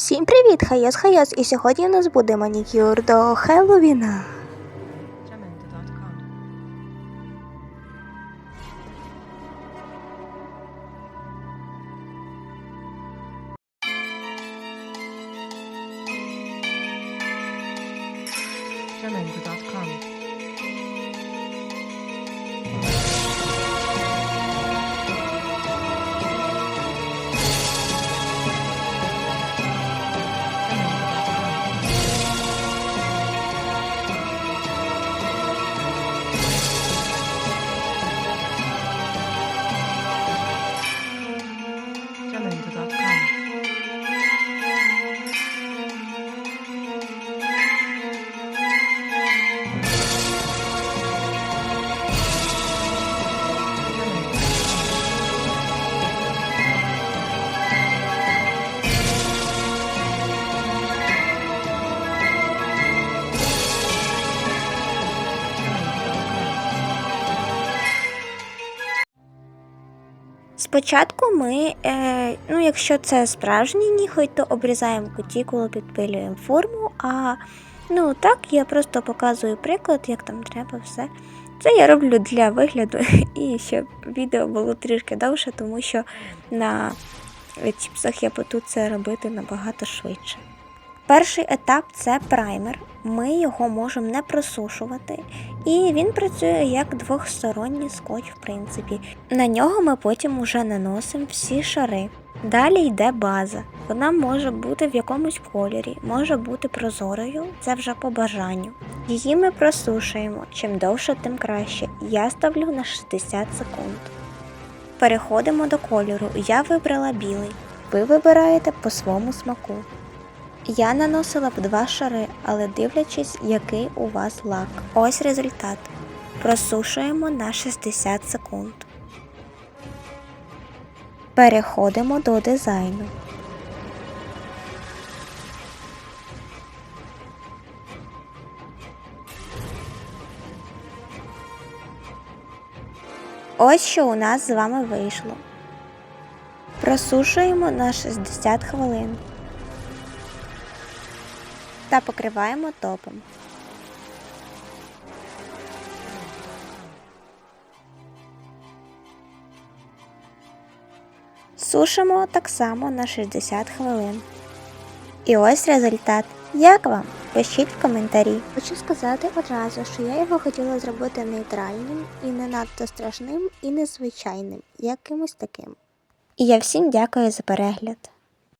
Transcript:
Всім привіт, Хайос Хайос, і сьогодні у нас буде манікюр до. Jamendo.com. Jamendo.com. Спочатку ми, е, ну якщо це справжній ніхоть, то обрізаємо кутікулу, підпилюємо форму, а ну так я просто показую приклад, як там треба все. Це я роблю для вигляду і щоб відео було трішки довше, тому що на чіпсах я буду це робити набагато швидше. Перший етап це праймер. Ми його можемо не просушувати, і він працює як двохсторонній скотч, в принципі. На нього ми потім уже наносимо всі шари. Далі йде база. Вона може бути в якомусь кольорі, може бути прозорою, це вже по бажанню. Її ми просушуємо. Чим довше, тим краще. Я ставлю на 60 секунд. Переходимо до кольору. Я вибрала білий. Ви вибираєте по своєму смаку. Я наносила в два шари, але дивлячись, який у вас лак. Ось результат. Просушуємо на 60 секунд. Переходимо до дизайну. Ось що у нас з вами вийшло. Просушуємо на 60 хвилин та покриваємо топом. Сушимо так само на 60 хвилин. І ось результат. Як вам? Пишіть в коментарі. Хочу сказати одразу, що я його хотіла зробити нейтральним і не надто страшним і незвичайним, якимось таким. І я всім дякую за перегляд.